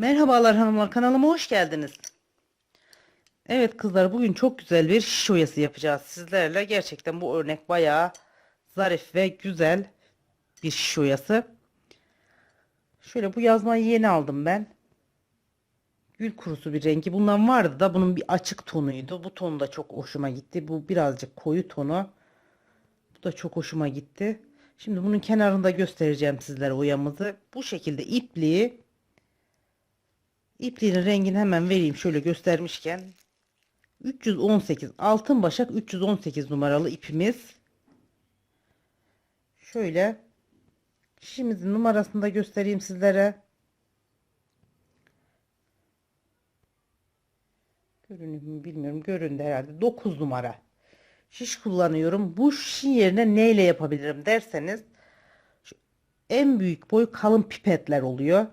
Merhabalar hanımlar kanalıma hoş geldiniz. Evet kızlar bugün çok güzel bir şiş oyası yapacağız sizlerle. Gerçekten bu örnek bayağı zarif ve güzel bir şiş oyası. Şöyle bu yazmayı yeni aldım ben. Gül kurusu bir rengi. Bundan vardı da bunun bir açık tonuydu. Bu ton da çok hoşuma gitti. Bu birazcık koyu tonu. Bu da çok hoşuma gitti. Şimdi bunun kenarında göstereceğim sizlere oyamızı. Bu şekilde ipliği İpliğinin rengini hemen vereyim şöyle göstermişken. 318 altın başak 318 numaralı ipimiz. Şöyle şişimizin numarasını da göstereyim sizlere. Görünüyor mu bilmiyorum. Göründü herhalde. 9 numara. Şiş kullanıyorum. Bu şişin yerine neyle yapabilirim derseniz en büyük boy kalın pipetler oluyor.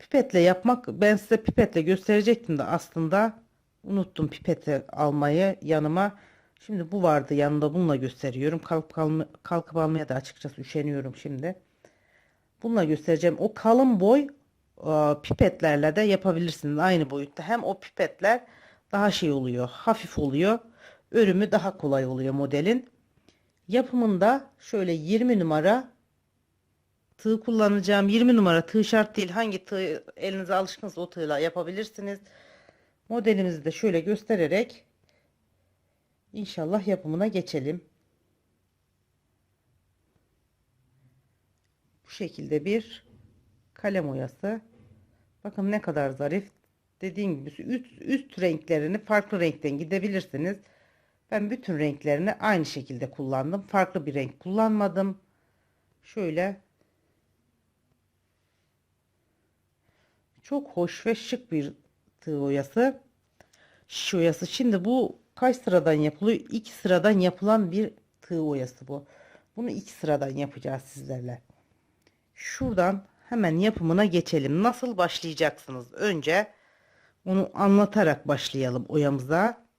Pipetle yapmak ben size pipetle gösterecektim de aslında unuttum pipeti almayı yanıma. Şimdi bu vardı yanında bununla gösteriyorum. Kalkıp, kalma, kalkıp almaya da açıkçası üşeniyorum şimdi. Bununla göstereceğim. O kalın boy e, pipetlerle de yapabilirsiniz aynı boyutta. Hem o pipetler daha şey oluyor, hafif oluyor. Örümü daha kolay oluyor modelin. Yapımında şöyle 20 numara tığ kullanacağım. 20 numara tığ şart değil. Hangi tığ elinize alışkınsa o tığla yapabilirsiniz. Modelimizi de şöyle göstererek inşallah yapımına geçelim. Bu şekilde bir kalem oyası. Bakın ne kadar zarif. Dediğim gibi üst, üst renklerini farklı renkten gidebilirsiniz. Ben bütün renklerini aynı şekilde kullandım. Farklı bir renk kullanmadım. Şöyle Çok hoş ve şık bir tığ oyası. Şiş oyası. Şimdi bu kaç sıradan yapılıyor? İki sıradan yapılan bir tığ oyası bu. Bunu iki sıradan yapacağız sizlerle. Şuradan hemen yapımına geçelim. Nasıl başlayacaksınız? Önce onu anlatarak başlayalım oyamıza.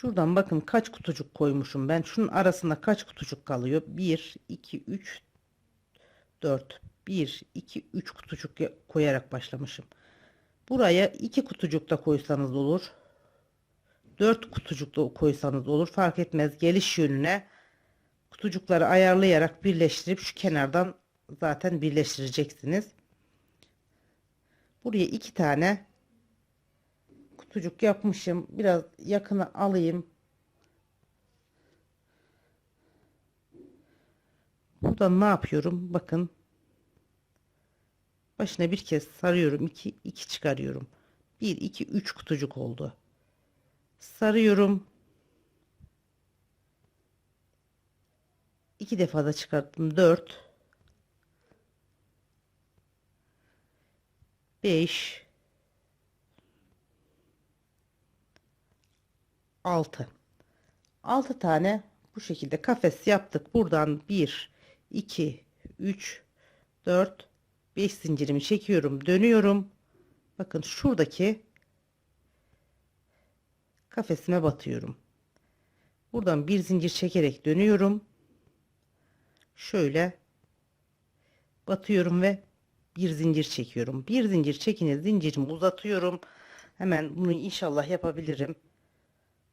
Şuradan bakın kaç kutucuk koymuşum ben. Şunun arasında kaç kutucuk kalıyor? 1, 2, 3, 4. 1, 2, 3 kutucuk koyarak başlamışım. Buraya 2 kutucuk da koysanız olur. 4 kutucuk da koysanız olur. Fark etmez. Geliş yönüne kutucukları ayarlayarak birleştirip şu kenardan zaten birleştireceksiniz. Buraya 2 tane kutucuk yapmışım. Biraz yakına alayım. Buradan ne yapıyorum? Bakın. Başına bir kez sarıyorum. 2 2 çıkarıyorum. 1 2 3 kutucuk oldu. Sarıyorum. İki defa da çıkarttım. 4 5 6 6 tane bu şekilde kafes yaptık. Buradan 1 2 3 4 5 zincirimi çekiyorum dönüyorum. Bakın şuradaki kafesime batıyorum. Buradan bir zincir çekerek dönüyorum. Şöyle batıyorum ve bir zincir çekiyorum. Bir zincir çekine zincirimi uzatıyorum. Hemen bunu inşallah yapabilirim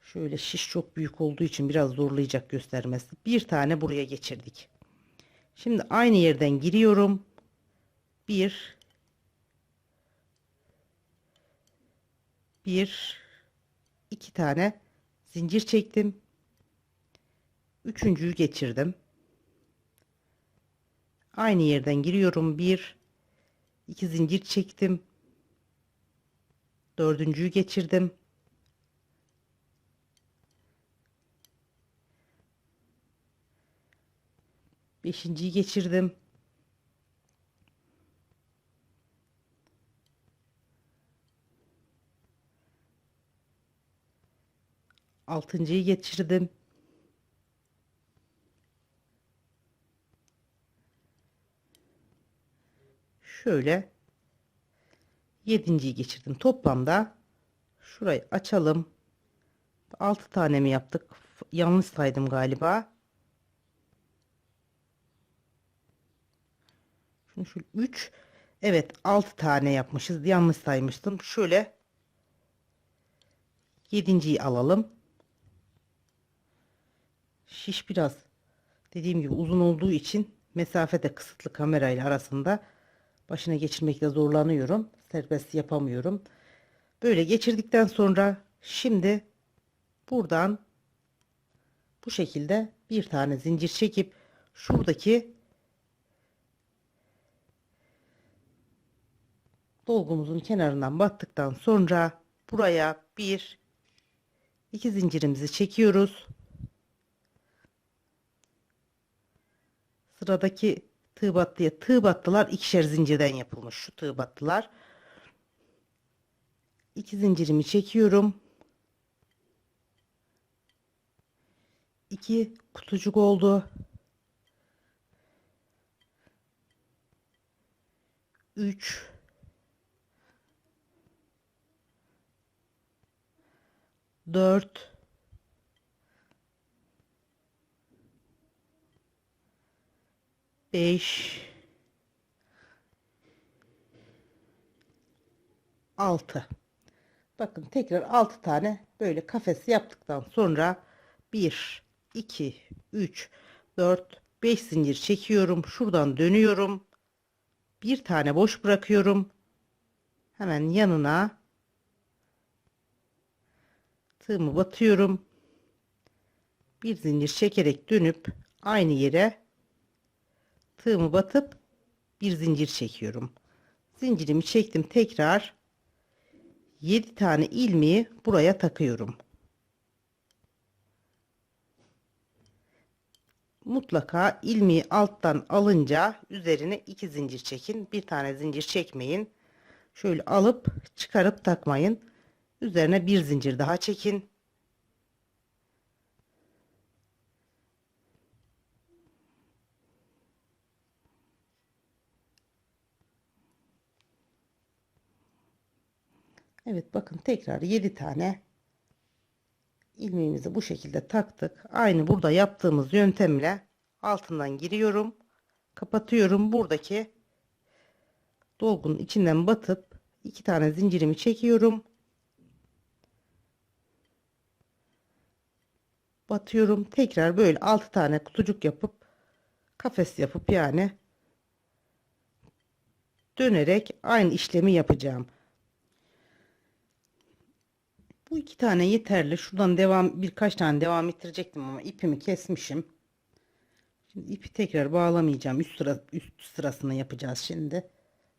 Şöyle şiş çok büyük olduğu için biraz zorlayacak göstermesi. Bir tane buraya geçirdik. Şimdi aynı yerden giriyorum. Bir. Bir. iki tane zincir çektim. Üçüncüyü geçirdim. Aynı yerden giriyorum. Bir. iki zincir çektim. Dördüncüyü geçirdim. Beşinciyi geçirdim. Altıncıyı geçirdim. Şöyle yedinciyi geçirdim. Toplamda şurayı açalım. Altı tane mi yaptık? yanlış saydım galiba. Şunu şöyle 3 evet 6 tane yapmışız. Yanlış saymıştım. Şöyle 7.yi alalım. Şiş biraz dediğim gibi uzun olduğu için mesafe de kısıtlı kamerayla arasında başına geçirmekte zorlanıyorum. Serbest yapamıyorum. Böyle geçirdikten sonra şimdi buradan bu şekilde bir tane zincir çekip şuradaki dolgumuzun kenarından battıktan sonra buraya bir iki zincirimizi çekiyoruz. Sıradaki tığ battıya tığ battılar ikişer zincirden yapılmış şu tığ battılar. İki zincirimi çekiyorum. İki kutucuk oldu. Üç. Dört. Beş. Altı. Bakın tekrar 6 tane böyle kafes yaptıktan sonra 1, 2, 3, 4, 5 zincir çekiyorum. Şuradan dönüyorum. Bir tane boş bırakıyorum. Hemen yanına tığımı batıyorum. Bir zincir çekerek dönüp aynı yere tığımı batıp bir zincir çekiyorum. Zincirimi çektim tekrar 7 tane ilmeği buraya takıyorum. Mutlaka ilmeği alttan alınca üzerine 2 zincir çekin. Bir tane zincir çekmeyin. Şöyle alıp çıkarıp takmayın. Üzerine bir zincir daha çekin. Evet bakın tekrar 7 tane ilmeğimizi bu şekilde taktık. Aynı burada yaptığımız yöntemle altından giriyorum. Kapatıyorum. Buradaki dolgunun içinden batıp iki tane zincirimi çekiyorum. Batıyorum. Tekrar böyle 6 tane kutucuk yapıp kafes yapıp yani dönerek aynı işlemi yapacağım. Bu iki tane yeterli. Şuradan devam birkaç tane devam ettirecektim ama ipimi kesmişim. Şimdi ipi tekrar bağlamayacağım. Üst sıra üst sırasını yapacağız şimdi.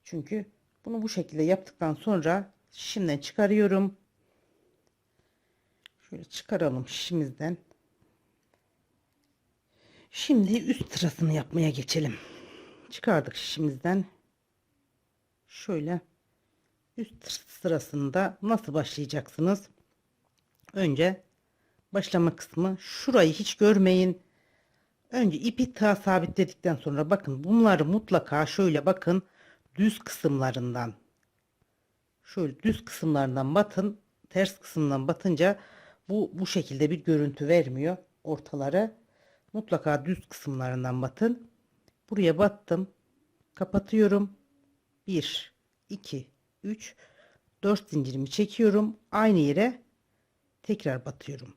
Çünkü bunu bu şekilde yaptıktan sonra şimdiden çıkarıyorum. Şöyle çıkaralım şişimizden. Şimdi üst sırasını yapmaya geçelim. Çıkardık şişimizden. Şöyle üst sırasında nasıl başlayacaksınız? Önce başlama kısmı şurayı hiç görmeyin. Önce ipi ta sabitledikten sonra bakın bunları mutlaka şöyle bakın düz kısımlarından şöyle düz kısımlarından batın ters kısımdan batınca bu bu şekilde bir görüntü vermiyor ortaları mutlaka düz kısımlarından batın buraya battım kapatıyorum 1 2 3 4 zincirimi çekiyorum aynı yere tekrar batıyorum.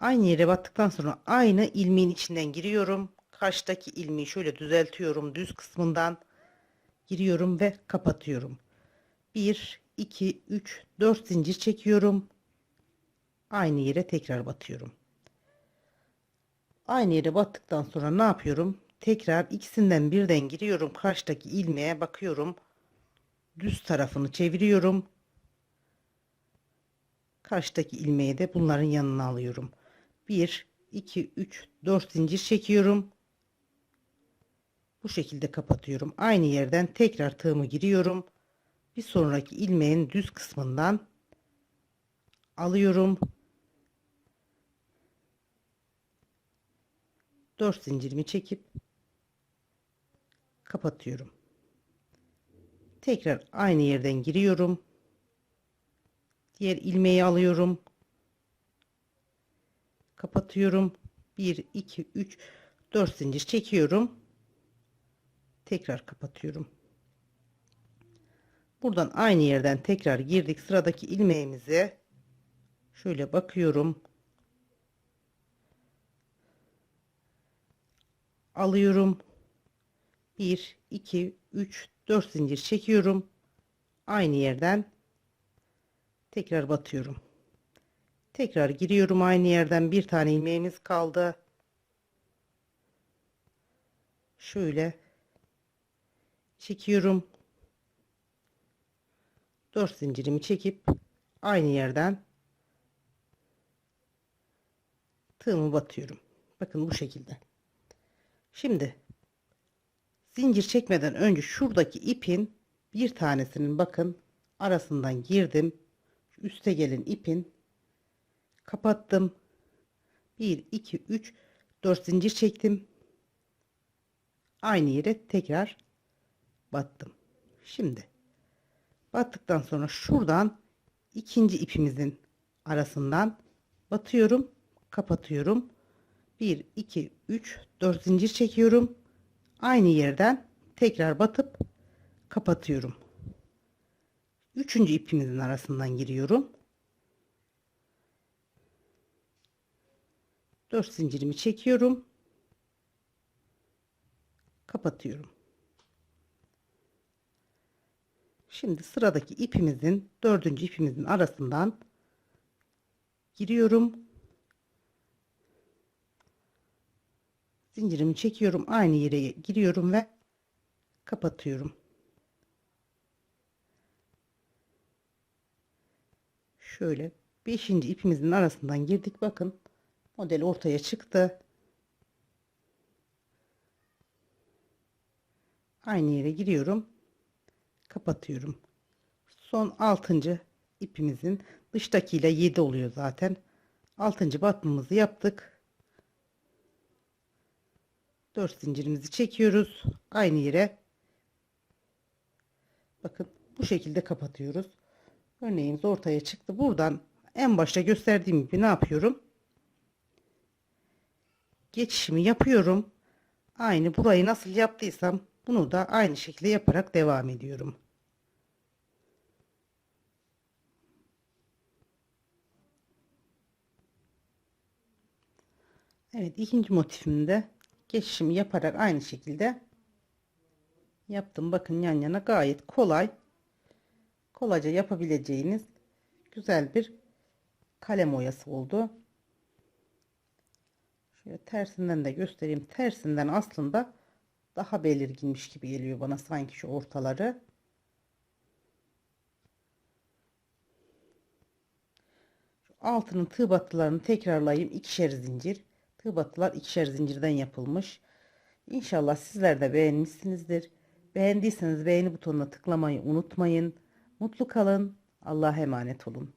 Aynı yere battıktan sonra aynı ilmeğin içinden giriyorum. Karşıdaki ilmeği şöyle düzeltiyorum düz kısmından giriyorum ve kapatıyorum. 1 2 3 4 zincir çekiyorum. Aynı yere tekrar batıyorum. Aynı yere battıktan sonra ne yapıyorum? Tekrar ikisinden birden giriyorum. Karşıdaki ilmeğe bakıyorum. Düz tarafını çeviriyorum karşıdaki ilmeği de bunların yanına alıyorum 1 2 3 4 zincir çekiyorum bu şekilde kapatıyorum aynı yerden tekrar tığımı giriyorum bir sonraki ilmeğin düz kısmından alıyorum 4 zincirimi çekip kapatıyorum. Tekrar aynı yerden giriyorum. Diğer ilmeği alıyorum. kapatıyorum. 1 2 3 4 zincir çekiyorum. Tekrar kapatıyorum. Buradan aynı yerden tekrar girdik. Sıradaki ilmeğimize şöyle bakıyorum alıyorum. 1 2 3 4 zincir çekiyorum. Aynı yerden tekrar batıyorum. Tekrar giriyorum aynı yerden. Bir tane ilmeğimiz kaldı. Şöyle çekiyorum. 4 zincirimi çekip aynı yerden tığımı batıyorum. Bakın bu şekilde şimdi zincir çekmeden önce şuradaki ipin bir tanesinin bakın arasından girdim. Üste gelen ipin kapattım. 1 2 3 4 zincir çektim. Aynı yere tekrar battım. Şimdi battıktan sonra şuradan ikinci ipimizin arasından batıyorum kapatıyorum 1 2 3 4 zincir çekiyorum. Aynı yerden tekrar batıp kapatıyorum. Üçüncü ipimizin arasından giriyorum. 4 zincirimi çekiyorum. Kapatıyorum. Şimdi sıradaki ipimizin dördüncü ipimizin arasından giriyorum zincirimi çekiyorum aynı yere giriyorum ve kapatıyorum. Şöyle beşinci ipimizin arasından girdik. Bakın model ortaya çıktı. Aynı yere giriyorum kapatıyorum. Son altıncı ipimizin dıştakiyle 7 oluyor zaten. Altıncı batmamızı yaptık 4 zincirimizi çekiyoruz. Aynı yere. Bakın bu şekilde kapatıyoruz. Örneğimiz ortaya çıktı. Buradan en başta gösterdiğim gibi ne yapıyorum? Geçişimi yapıyorum. Aynı burayı nasıl yaptıysam bunu da aynı şekilde yaparak devam ediyorum. Evet ikinci motifimde geçişimi yaparak aynı şekilde yaptım. Bakın yan yana gayet kolay. Kolayca yapabileceğiniz güzel bir kalem oyası oldu. Şöyle tersinden de göstereyim. Tersinden aslında daha belirginmiş gibi geliyor bana sanki şu ortaları. Şu altının tığ battılarını tekrarlayayım. ikişer zincir. Tığ battılar ikişer zincirden yapılmış. İnşallah sizler de beğenmişsinizdir. Beğendiyseniz beğeni butonuna tıklamayı unutmayın. Mutlu kalın. Allah'a emanet olun.